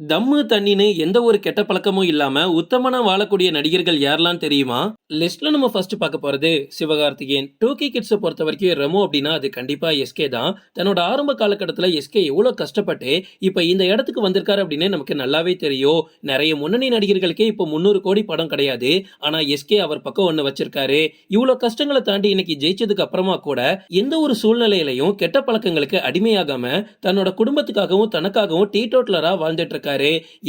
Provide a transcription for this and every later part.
தம்மு தண்ணின்னு எந்த ஒரு கெட்ட பழக்கமும் இல்லாம உத்தமனா வாழக்கூடிய நடிகர்கள் யாரெல்லாம் தெரியுமா? லிஸ்ட்ல நம்ம ஃபர்ஸ்ட் பார்க்க போறது சிவகார்த்திகேயன். டூ கே கிட்ஸை பொறுத்த வரைக்கும் ரெமோ அப்படின்னா அது கண்டிப்பா எஸ்கே தான். தன்னோட ஆரம்ப காலகட்டத்தில் எஸ்கே எவ்வளவு கஷ்டப்பட்டு இப்ப இந்த இடத்துக்கு வந்திருக்காரு அப்படின்னு நமக்கு நல்லாவே தெரியும். நிறைய முன்னணி நடிகர்களுக்கே இப்போ முந்நூறு கோடி படம் கிடையாது. ஆனா எஸ்கே அவர் பக்கம் ஒண்ணு வச்சிருக்காரு. இவ்வளவு கஷ்டங்களை தாண்டி இன்னைக்கு ஜெயிச்சதுக்கு அப்புறமா கூட எந்த ஒரு சூழ்நிலையிலையும் கெட்ட பழக்கங்களுக்கு அடிமையாகாம தன்னோட குடும்பத்துக்காகவும் தனக்காகவும் டீ டோட்லரா வாழ்ந்துட்டு இருக்காரு.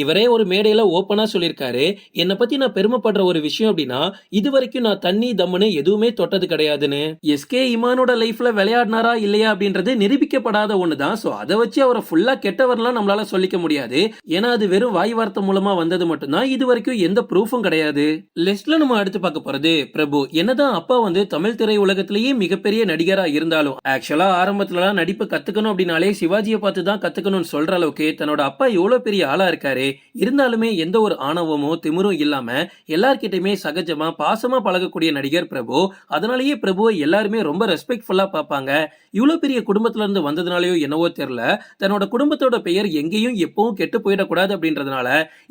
இவரே ஒரு மேடையில ஓப்பனா சொல்லியிருக்காரு. என்னை பத்தி நான் பெருமைப்படுற ஒரு விஷயம் அப்படின்னா இது வரைக்கும் நான் தண்ணி தம்முன்னு எதுவுமே தொட்டது கிடையாதுன்னு. எஸ்கே இமானோட லைஃப்ல விளையாடினாரா இல்லையா அப்படின்றது நிரூபிக்கப்படாத ஒண்ணுதான். சோ அதை வச்சு அவரை ஃபுல்லா கெட்டவர்லாம் நம்மளால சொல்லிக்க முடியாது. ஏன்னா அது வெறும் வாய் வார்த்தை மூலமா வந்தது மட்டும்தான். இது வரைக்கும் எந்த ப்ரூஃபும் கிடையாது. லெஸ்ட்ல நம்ம அடுத்து பார்க்க போறது பிரபு. என்னதான் அப்பா வந்து தமிழ் திரை உலகத்திலேயே மிகப்பெரிய நடிகரா இருந்தாலும் ஆக்சுவலா ஆரம்பத்துலலாம் நடிப்பு கத்துக்கணும் அப்படின்னாலே சிவாஜியை பார்த்து தான் கத்துக்கணும்னு சொல்ற அளவுக்கு தன்னோட அப்பா எவ்வளவு பெரிய ஆளா இருக்காரு. இருந்தாலுமே எந்த ஒரு ஆணவமோ திமிரும் இல்லாம எல்லார்கிட்டயுமே சகஜமா பாசமா பழகக்கூடிய நடிகர் பிரபு. அதனாலேயே பிரபுவை எல்லாருமே ரொம்ப ரெஸ்பெக்ட்ஃபுல்லா பார்ப்பாங்க. இவ்வளவு பெரிய குடும்பத்துல இருந்து வந்ததுனாலயோ என்னவோ தெரியல தன்னோட குடும்பத்தோட பெயர் எங்கேயும் எப்பவும் கெட்டு போயிடக்கூடாது அப்படின்றதுனால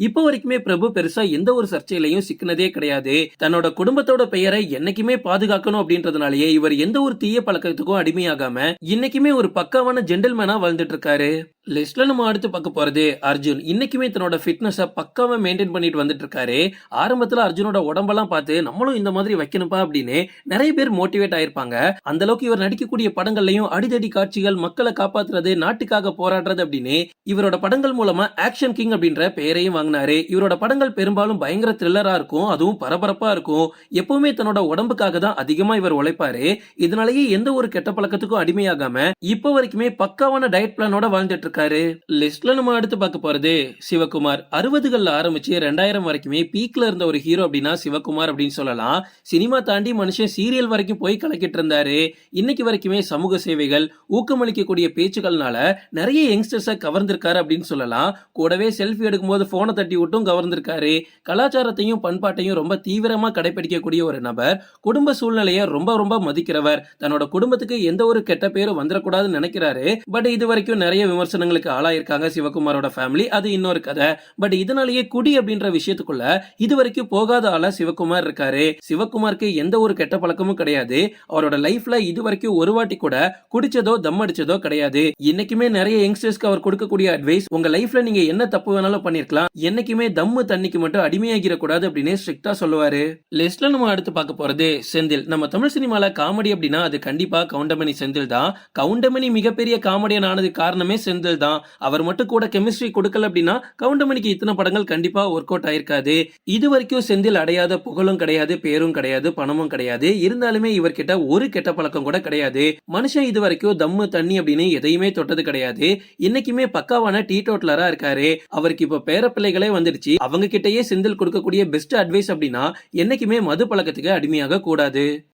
இப்போ வரைக்குமே பிரபு பெருசா எந்த ஒரு சர்ச்சையிலையும் சிக்கினதே கிடையாது. தன்னோட குடும்பத்தோட பெயரை என்னைக்குமே பாதுகாக்கணும் அப்படின்றதுனாலயே இவர் எந்த ஒரு தீய பழக்கத்துக்கும் அடிமையாகாம இன்னைக்குமே ஒரு பக்காவான ஜென்டல்மேனா வாழ்ந்துட்டு இருக்காரு. லிஸ்ட்ல நம்ம அடுத்து பார்க்க போறது அர்ஜுன். இன்னைக்குமே தன்னோட ஃபிட்னஸ பக்காவ மெயின்டைன் பண்ணிட்டு வந்துட்டு இருக்காரு. ஆரம்பத்துல அர்ஜுனோட உடம்பெல்லாம் பார்த்து நம்மளும் இந்த மாதிரி வைக்கணும்பா அப்படின்னு நிறைய பேர் மோட்டிவேட் ஆயிருப்பாங்க. அந்த அளவுக்கு இவர் நடிக்கக்கூடிய படங்கள்லயும் அடிதடி காட்சிகள் மக்களை காப்பாத்துறது நாட்டுக்காக போராடுறது அப்படின்னு இவரோட படங்கள் மூலமா ஆக்ஷன் கிங் அப்படின்ற பெயரையும் வாங்கினாரு. இவரோட படங்கள் பெரும்பாலும் பயங்கர த்ரில்லரா இருக்கும் அதுவும் பரபரப்பா இருக்கும். எப்பவுமே தன்னோட உடம்புக்காக தான் அதிகமா இவர் உழைப்பாரு. இதனாலேயே எந்த ஒரு கெட்ட பழக்கத்துக்கும் அடிமையாகாம இப்போ வரைக்குமே பக்காவான டயட் பிளானோட வாழ்ந்துட்டு இருக்காரு லிஸ்ட்ல நம்ம அடுத்து பார்க்க போறது சிவகுமார். அறுபதுகள்ல ஆரம்பிச்சு ரெண்டாயிரம் வரைக்குமே பீக்ல இருந்த ஒரு ஹீரோ அப்படின்னா சிவகுமார் அப்படின்னு சொல்லலாம். சினிமா தாண்டி மனுஷன் சீரியல் வரைக்கும் போய் கலக்கிட்டு இருந்தாரு. இன்னைக்கு வரைக்குமே சமூக சேவைகள் ஊக்கமளிக்கக்கூடிய பேச்சுக்கள்னால நிறைய யங்ஸ்டர்ஸை கவர்ந்திருக்காரு அப்படின்னு சொல்லலாம். கூடவே செல்ஃபி எடுக்கும்போது போனை தட்டி விட்டும் கவர்ந்திருக்காரு. கலாச்சாரத்தையும் பண்பாட்டையும் ரொம்ப தீவிரமா கடைபிடிக்கக்கூடிய ஒரு நபர். குடும்ப சூழ்நிலையை ரொம்ப ரொம்ப மதிக்கிறவர். தன்னோட குடும்பத்துக்கு எந்த ஒரு கெட்ட பேரும் வந்துடக்கூடாதுன்னு நினைக்கிறாரு. பட் இது வரைக்கும் நிறைய விமர்சனம் விமர்சனங்களுக்கு ஆளாயிருக்காங்க சிவகுமாரோட ஃபேமிலி அது இன்னொரு கதை. பட் இதனாலேயே குடி அப்படின்ற விஷயத்துக்குள்ள இது வரைக்கும் போகாத ஆளா சிவகுமார் இருக்காரு. சிவகுமாருக்கு எந்த ஒரு கெட்ட பழக்கமும் கிடையாது. அவரோட லைஃப்ல இது வரைக்கும் ஒரு வாட்டி கூட குடிச்சதோ தம் அடிச்சதோ கிடையாது. இன்னைக்குமே நிறைய யங்ஸ்டர்ஸ்க்கு அவர் கொடுக்கக்கூடிய அட்வைஸ் உங்க லைஃப்ல நீங்க என்ன தப்பு வேணாலும் பண்ணிருக்கலாம். என்னைக்குமே தம்மு தண்ணிக்கு மட்டும் அடிமையாகிற கூடாது அப்படின்னு ஸ்ட்ரிக்டா சொல்லுவாரு. லிஸ்ட்ல நம்ம அடுத்து பார்க்க போறது செந்தில். நம்ம தமிழ் சினிமால காமெடி அப்படின்னா அது கண்டிப்பா கவுண்டமணி செந்தில் தான். கவுண்டமணி மிகப்பெரிய காமெடியன் ஆனது காரணமே செந்தில். தான். அவர் மட்டும் கூட கெமிஸ்ட்ரி கொடுக்கல அப்படின்னா கவுண்டமணிக்கு இத்தனை படங்கள் கண்டிப்பா ஒர்க் அவுட் ஆயிருக்காது. இது வரைக்கும் செந்தில் அடையாத புகழும் கிடையாது பேரும் கிடையாது பணமும் கிடையாது. இருந்தாலுமே இவர்கிட்ட ஒரு கெட்ட பழக்கம் கூட கிடையாது. மனுஷன் இது வரைக்கும் தம்மு தண்ணி அப்படின்னு எதையுமே தொட்டது கிடையாது. இன்னைக்குமே பக்காவான டீ டோட்லரா இருக்காரு. அவருக்கு இப்ப பேர பிள்ளைகளே வந்துடுச்சு. அவங்க கிட்டயே செந்தில் கொடுக்கக்கூடிய பெஸ்ட் அட்வைஸ் அப்படின்னா என்னைக்குமே மது பழக்கத்துக்கு அடிமையாக கூடாது.